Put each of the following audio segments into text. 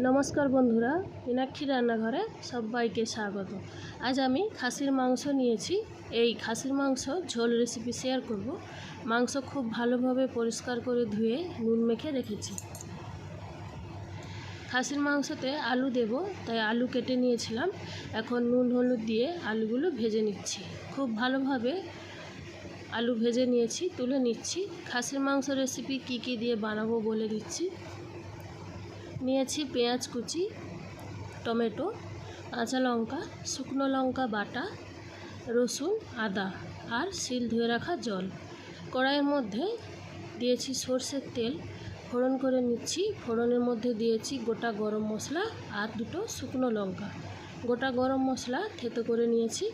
নমস্কার বন্ধুরা, মীনাক্ষী রান্নাঘরে সবাইকে স্বাগত। আজ আমি খাসির মাংস নিয়েছি। এই খাসির মাংস ঝোল রেসিপি শেয়ার করব। মাংস খুব ভালোভাবে পরিষ্কার করে ধুয়ে নুন মেখে রেখেছি। খাসির মাংসতে আলু দেব, তাই আলু কেটে নিয়েছিলাম। এখন নুন হলুদ দিয়ে আলুগুলো ভেজে নিচ্ছি। খুব ভালোভাবে আলু ভেজে নিয়েছি, তুলে নিচ্ছি। খাসির মাংস রেসিপি কি কি দিয়ে বানাবো বলে দিচ্ছি। নিয়েছি পেঁয়াজ কুচি, টমেটো, কাঁচা লঙ্কা, শুকনো লঙ্কা বাটা, রসুন, আদা আর শিল ধুয়ে রাখা জল। কড়াইয়ের মধ্যে দিয়েছি সর্ষের তেল। ফোড়ন করে নিচ্ছি। ফোড়নের মধ্যে দিয়েছি গোটা গরম মশলা আর দুটো শুকনো লঙ্কা। গোটা গরম মশলা থেতো করে নিয়েছি।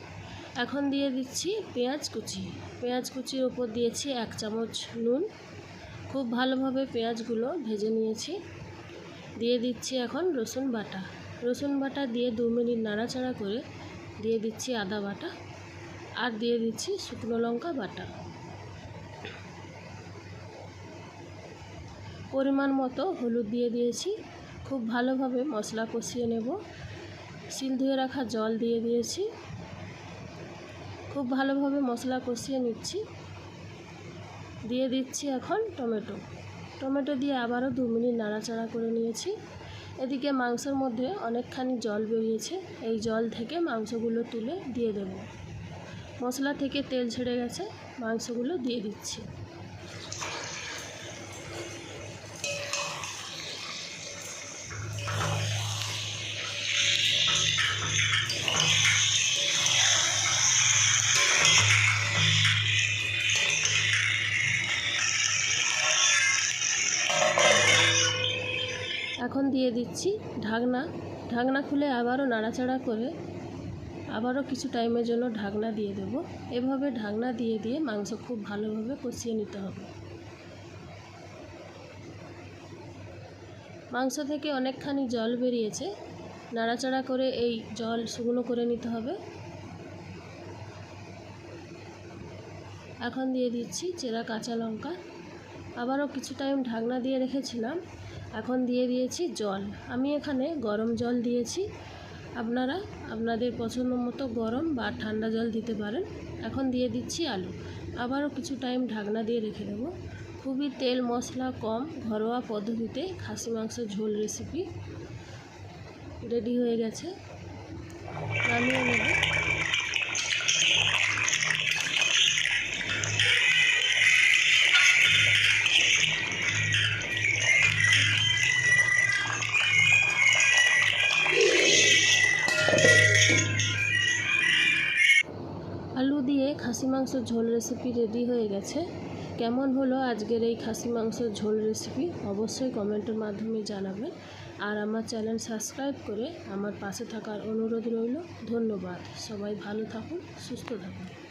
এখন দিয়ে দিচ্ছি পেঁয়াজ কুচি। পেঁয়াজ কুচির ওপর দিয়েছি এক চামচ নুন। খুব ভালোভাবে পেঁয়াজগুলো ভেজে নিয়েছি। দিয়ে দিচ্ছি এখন রসুন বাটা। রসুন বাটা দিয়ে দু মিনিট নাড়াচাড়া করে দিয়ে দিচ্ছি আদা বাটা আর দিয়ে দিচ্ছি শুকনো লঙ্কা বাটা। পরিমাণ মতো হলুদ দিয়ে দিয়েছি। খুব ভালোভাবে মশলা কষিয়ে নেব। শিল ধুয়ে রাখা জল দিয়ে দিয়েছি। খুব ভালোভাবে মশলা কষিয়ে নিচ্ছি। দিয়ে দিচ্ছি এখন টমেটো। টমেটো দিয়ে আবারও দু মিনিট নাড়াচাড়া করে নিয়েছি। এদিকে মাংসের মধ্যে অনেকখানি জল বেরিয়েছে। এই জল থেকে মাংসগুলো তুলে দিয়ে দেব। মশলা থেকে তেল ছেড়ে গেছে। মাংসগুলো দিয়ে দিচ্ছি। এখন দিয়ে দিচ্ছি ঢাকনা। ঢাকনা খুলে আবারও নাড়াচাড়া করে আবারও কিছু টাইমের জন্য ঢাকনা দিয়ে দেব। এভাবে ঢাকনা দিয়ে দিয়ে মাংস খুব ভালোভাবে কষিয়ে নিতে হবে। মাংস থেকে অনেকখানি জল বেরিয়েছে। নাড়াচাড়া করে এই জল শুকনো করে নিতে হবে। এখন দিয়ে দিচ্ছি চেরা কাঁচা লঙ্কা। আবারও কিছু টাইম ঢাকনা দিয়ে রেখেছিলাম। এখন দিয়ে দিয়েছি জল। আমি এখানে গরম জল দিয়েছি। আপনারা আপনাদের পছন্দ মতো গরম বা ঠান্ডা জল দিতে পারেন। এখন দিয়ে দিচ্ছি আলু। আবারও কিছু টাইম ঢাকনা দিয়ে রেখে দেবো। খুবই তেল মশলা কম, ঘরোয়া পদ্ধতিতে খাসি মাংস ঝোল রেসিপি রেডি হয়ে গেছে। নামিয়ে নেব। আলু দিয়ে খাসি মাংসের ঝোল রেসিপি রেডি হয়ে গেছে। কেমন হলো আজকের এই খাসি মাংসের ঝোল রেসিপি অবশ্যই কমেন্টের মাধ্যমে জানাবেন। আর আমার চ্যানেল সাবস্ক্রাইব করে আমার পাশে থাকার অনুরোধ রইল। ধন্যবাদ। সবাই ভালো থাকুন, সুস্থ থাকুন।